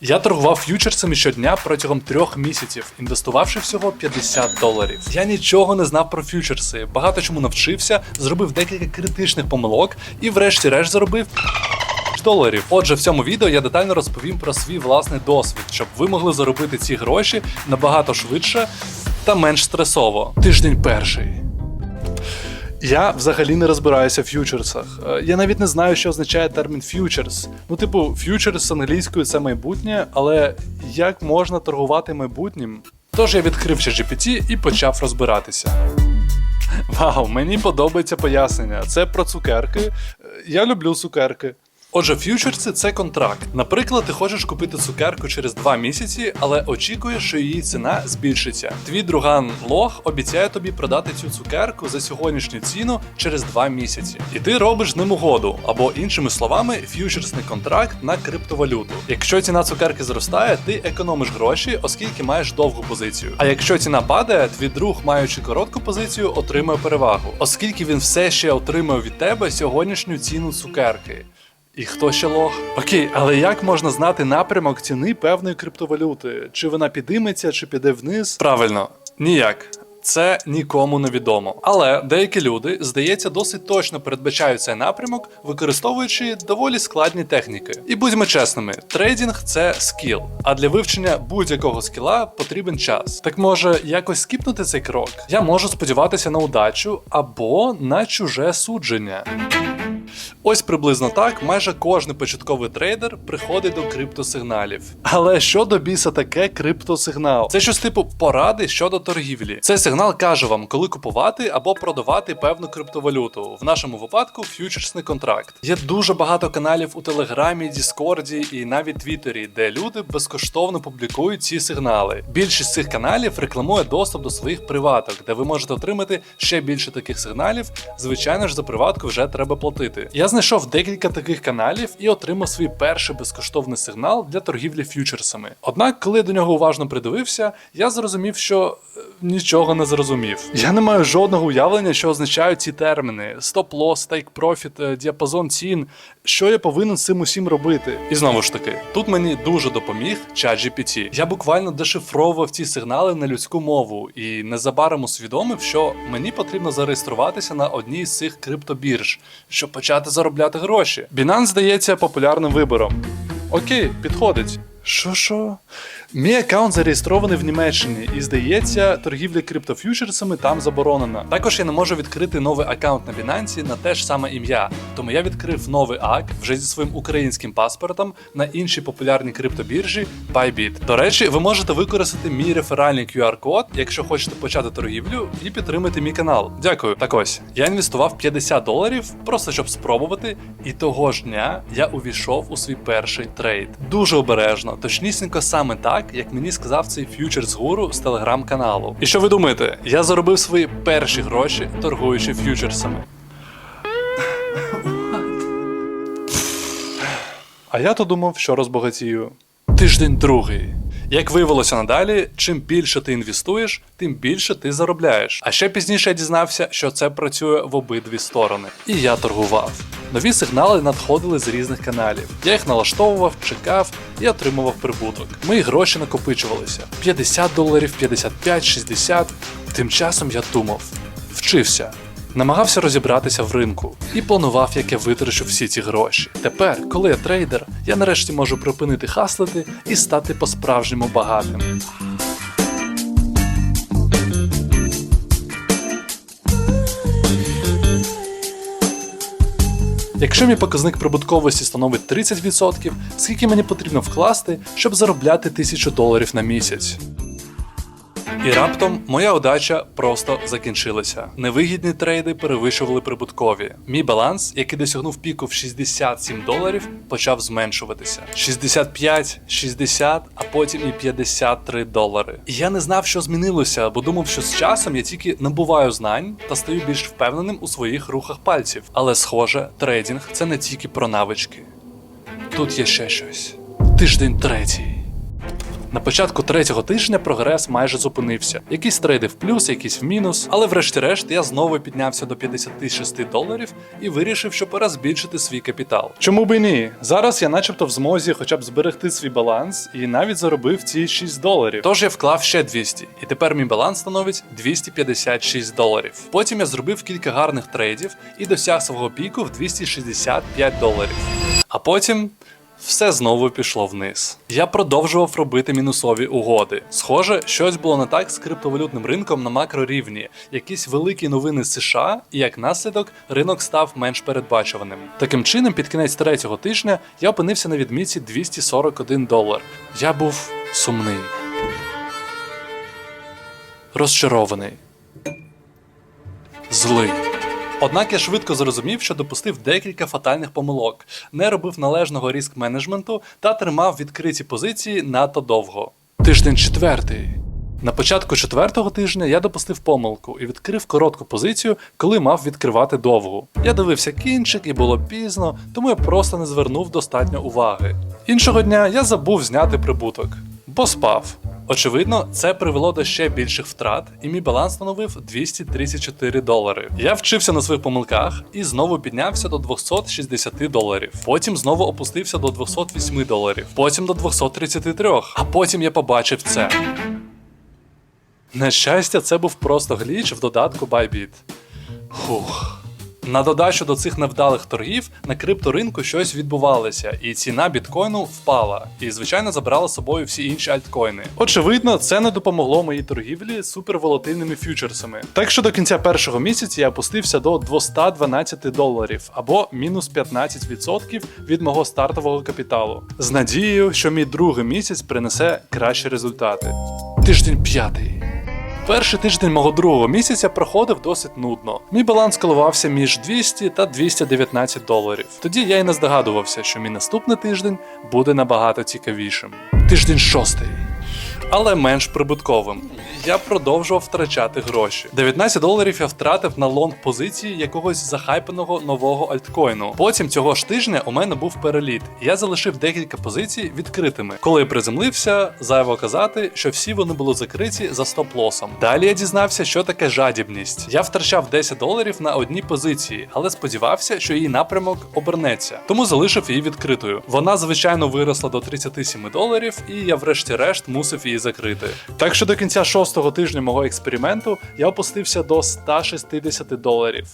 Я торгував ф'ючерсами щодня протягом трьох місяців, інвестувавши всього 50 доларів. Я нічого не знав про ф'ючерси, багато чому навчився, зробив декілька критичних помилок і, врешті-решт, заробив. Доларів. Отже, в цьому відео я детально розповім про свій власний досвід, щоб ви могли заробити ці гроші набагато швидше та менш стресово. Тиждень перший. Я взагалі не розбираюся в ф'ючерсах. Е, Я навіть не знаю, що означає термін ф'ючерс. Ну, типу, ф'ючерс з англійською це майбутнє, але як можна торгувати майбутнім? Тож я відкрив ChatGPT і почав розбиратися. Вау, мені подобається пояснення. Це про цукерки. Е, Я люблю цукерки. Отже, ф'ючерси це контракт. Наприклад, ти хочеш купити цукерку через 2 місяці, але очікуєш, що її ціна збільшиться. Твій друган лох обіцяє тобі продати цю цукерку за сьогоднішню ціну через 2 місяці. І ти робиш з ним угоду, або іншими словами, ф'ючерсний контракт на криптовалюту. Якщо ціна цукерки зростає, ти економиш гроші, оскільки маєш довгу позицію. А якщо ціна падає, твій друг, маючи коротку позицію, отримує перевагу, оскільки він все ще отримує від тебе сьогоднішню ціну цукерки. І хто ще лох? Окей, але як можна знати напрямок ціни певної криптовалюти? Чи вона підійметься, чи піде вниз? Правильно, ніяк. Це нікому не відомо. Але деякі люди, здається, досить точно передбачають цей напрямок, використовуючи доволі складні техніки. І будьмо чесними, трейдинг це скіл. А для вивчення будь-якого скіла потрібен час. Так може якось скіпнути цей крок? Я можу сподіватися на удачу або на чуже судження. Ось приблизно так майже кожний початковий трейдер приходить до криптосигналів. Але що до біса таке криптосигнал? Це щось типу поради щодо торгівлі. Цей сигнал каже вам, коли купувати або продавати певну криптовалюту. В нашому випадку ф'ючерсний контракт. Є дуже багато каналів у Телеграмі, Діскорді і навіть Твіттері, де люди безкоштовно публікують ці сигнали. Більшість цих каналів рекламує доступ до своїх приваток, де ви можете отримати ще більше таких сигналів. Звичайно ж, за приватку вже треба платити. Я знайшов декілька таких каналів і отримав свій перший безкоштовний сигнал для торгівлі ф'ючерсами. Однак, коли до нього уважно придивився, я зрозумів, що е, нічого не зрозумів. Я не маю жодного уявлення, що означають ці терміни: стоп-лосс, тейк-профіт, е, діапазон цін. Що я повинен з цим усім робити? І знову ж таки, тут мені дуже допоміг ChatGPT. Я буквально дешифровував ці сигнали на людську мову і незабаром усвідомив, що мені потрібно зареєструватися на одній з цих криптобірж, щоб почати заробляти гроші. Binance здається популярним вибором. Окей, підходить. Що що? Мій аккаунт зареєстрований в Німеччині, і здається, торгівля криптоф'ючерсами там заборонена. Також я не можу відкрити новий аккаунт на Binance на те ж саме ім'я, тому я відкрив новий ак вже зі своїм українським паспортом на іншій популярній криптобіржі Bybit. До речі, ви можете використати мій реферальний QR-код, якщо хочете почати торгівлю і підтримати мій канал. Дякую. Так ось я інвестував 50 доларів, просто щоб спробувати, і того ж дня я увійшов у свій перший трейд. Дуже обережно, точнісінько саме так, як мені сказав цей ф'ючерс гуру з телеграм-каналу. І що ви думаєте? Я заробив свої перші гроші, торгуючи ф'ючерсами. А я то думав, що розбагатію. Тиждень другий. Як виявилося надалі, чим більше ти інвестуєш, тим більше ти заробляєш. А ще пізніше я дізнався, що це працює в обидві сторони. І я торгував. Нові сигнали надходили з різних каналів. Я їх налаштовував, чекав і отримував прибуток. Мої гроші накопичувалися: 50 доларів, 55, 60. Тим часом я думав, вчився. Намагався розібратися в ринку і планував, як я витрачу всі ці гроші. Тепер, коли я трейдер, я нарешті можу припинити хаслити і стати по-справжньому багатим. Якщо мій показник прибутковості становить 30%, скільки мені потрібно вкласти, щоб заробляти 1000 доларів на місяць? І раптом моя удача просто закінчилася. Невигідні трейди перевищували прибуткові. Мій баланс, який досягнув піку в 67 доларів, почав зменшуватися. 65, 60, а потім і 53 долари. І я не знав, що змінилося, бо думав, що з часом я тільки набуваю знань та стаю більш впевненим у своїх рухах пальців. Але схоже, трейдинг це не тільки про навички. Тут є ще щось. Тиждень третій. На початку третього тижня прогрес майже зупинився. Якісь трейди в плюс, якісь в мінус, але врешті-решт я знову піднявся до 56 доларів і вирішив, що пора збільшити свій капітал. Чому би ні? Зараз я начебто в змозі хоча б зберегти свій баланс і навіть заробив ці 6 доларів. Тож я вклав ще 200, і тепер мій баланс становить 256 доларів. Потім я зробив кілька гарних трейдів і досяг свого піку в 265 доларів. А потім все знову пішло вниз. Я продовжував робити мінусові угоди. Схоже, щось було не так з криптовалютним ринком на макрорівні, якісь великі новини з США, і як наслідок ринок став менш передбачуваним. Таким чином, під кінець третього тижня я опинився на відмітці 241 долар. Я був сумний, розчарований, злий. Однак я швидко зрозумів, що допустив декілька фатальних помилок, не робив належного ріск менеджменту та тримав відкриті позиції надто довго. Тиждень четвертий. На початку четвертого тижня я допустив помилку і відкрив коротку позицію, коли мав відкривати довгу. Я дивився кінчик і було пізно, тому я просто не звернув достатньо уваги. Іншого дня я забув зняти прибуток, бо спав. Очевидно, це привело до ще більших втрат, і мій баланс становив 234 долари. Я вчився на своїх помилках і знову піднявся до 260 доларів. Потім знову опустився до 208 доларів, потім до 233, а потім я побачив це. На щастя, це був просто гліч в додатку Bybit. Хух. На додачу до цих невдалих торгів на крипторинку щось відбувалося, і ціна біткоїну впала, і звичайно забрала з собою всі інші альткоїни. Очевидно, це не допомогло моїй торгівлі суперволатильними фьючерсами. Так що до кінця першого місяця я опустився до 212 доларів або мінус 15% від мого стартового капіталу, з надією, що мій другий місяць принесе кращі результати. Тиждень п'ятий. Перший тиждень мого другого місяця проходив досить нудно. Мій баланс коливався між 200 та 219 доларів. Тоді я й не здогадувався, що мій наступний тиждень буде набагато цікавішим. Тиждень шостий. Але менш прибутковим. Я продовжував втрачати гроші. 19 доларів я втратив на лонг позиції якогось захайпаного нового альткоїну. Потім цього ж тижня у мене був переліт. Я залишив декілька позицій відкритими. Коли я приземлився, зайво казати, що всі вони були закриті за стоп-лосом. Далі я дізнався, що таке жадібність. Я втрачав 10 доларів на одній позиції, але сподівався, що її напрямок обернеться, тому залишив її відкритою. Вона, звичайно, виросла до 37 доларів, і я, врешті-решт, мусив її закрити. Так що до кінця шостого тижня мого експерименту я опустився до 160 доларів.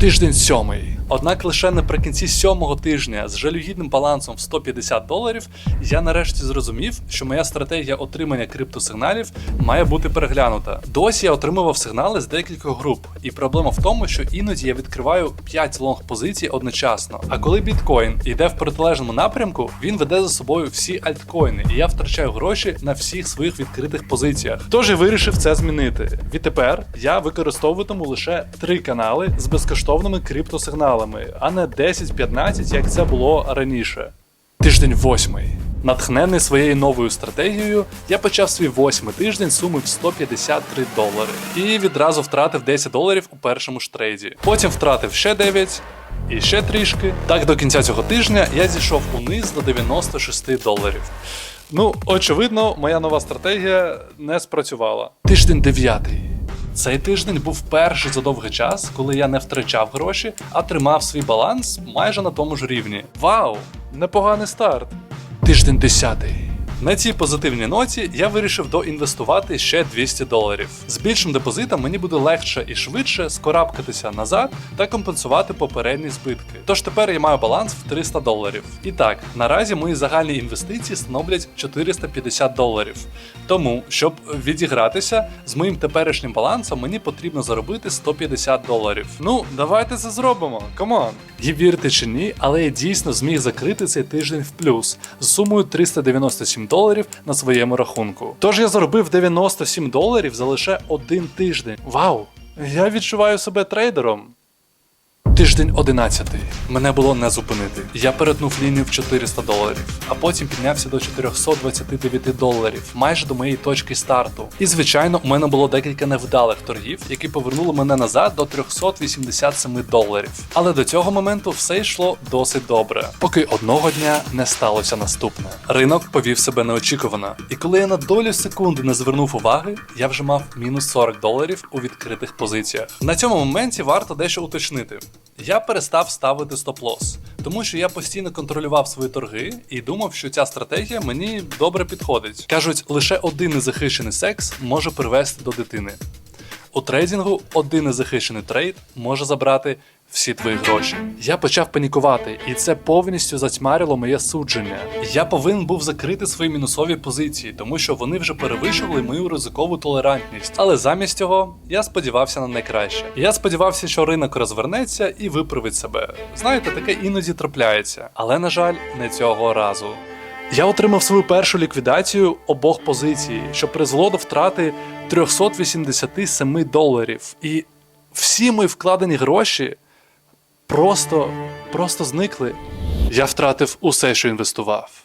Тиждень сьомий. Однак лише наприкінці сьомого тижня з жалюгідним балансом в 150 доларів я нарешті зрозумів, що моя стратегія отримання криптосигналів має бути переглянута. Досі я отримував сигнали з декількох груп, і проблема в тому, що іноді я відкриваю 5 лонг позицій одночасно. А коли біткоін йде в протилежному напрямку, він веде за собою всі альткоїни, і я втрачаю гроші на всіх своїх відкритих позиціях. Тож я вирішив це змінити. Відтепер я використовуватиму лише три канали з безкоштовними криптосигналами, а не 10-15, як це було раніше. Тиждень восьмий. Натхнений своєю новою стратегією, я почав свій восьмий тиждень суми в 153 долари і відразу втратив 10 доларів у першому ж трейді. Потім втратив ще 9 і ще трішки. Так до кінця цього тижня я зійшов униз до 96 доларів. Ну, очевидно, моя нова стратегія не спрацювала. Тиждень дев'ятий. Цей тиждень був перший за довгий час, коли я не втрачав гроші, а тримав свій баланс майже на тому ж рівні. Вау! Непоганий старт. Тиждень десятий. На цій позитивній ноті я вирішив доінвестувати ще 200 доларів. З більшим депозитом мені буде легше і швидше скорабкатися назад та компенсувати попередні збитки. Тож тепер я маю баланс в 300 доларів. І так, наразі мої загальні інвестиції становлять 450 доларів. Тому, щоб відігратися з моїм теперішнім балансом, мені потрібно заробити 150 доларів. Ну, давайте це зробимо. Камон! І вірте чи ні, але я дійсно зміг закрити цей тиждень в плюс з сумою 397 доларів на своєму рахунку. Тож я заробив 97 доларів за лише один тиждень. Вау! Я відчуваю себе трейдером. Тиждень 11. Мене було не зупинити. Я перетнув лінію в 400 доларів, а потім піднявся до 429 доларів, майже до моєї точки старту. І звичайно, у мене було декілька невдалих торгів, які повернули мене назад до 387 доларів. Але до цього моменту все йшло досить добре, поки одного дня не сталося наступне. Ринок повів себе неочікувано, і коли я на долю секунди не звернув уваги, я вже мав мінус 40 доларів у відкритих позиціях. На цьому моменті варто дещо уточнити. Я перестав ставити стоп-лос, тому що я постійно контролював свої торги і думав, що ця стратегія мені добре підходить. Кажуть, лише один незахищений секс може привести до дитини. У трейдингу один незахищений трейд може забрати всі твої гроші. Я почав панікувати, і це повністю затьмарило моє судження. Я повинен був закрити свої мінусові позиції, тому що вони вже перевищували мою ризикову толерантність. Але замість цього я сподівався на найкраще. Я сподівався, що ринок розвернеться і виправить себе. Знаєте, таке іноді трапляється, але на жаль, не цього разу. Я отримав свою першу ліквідацію обох позицій, що призвело до втрати 387 доларів. І всі мої вкладені гроші просто, просто зникли. Я втратив усе, що інвестував.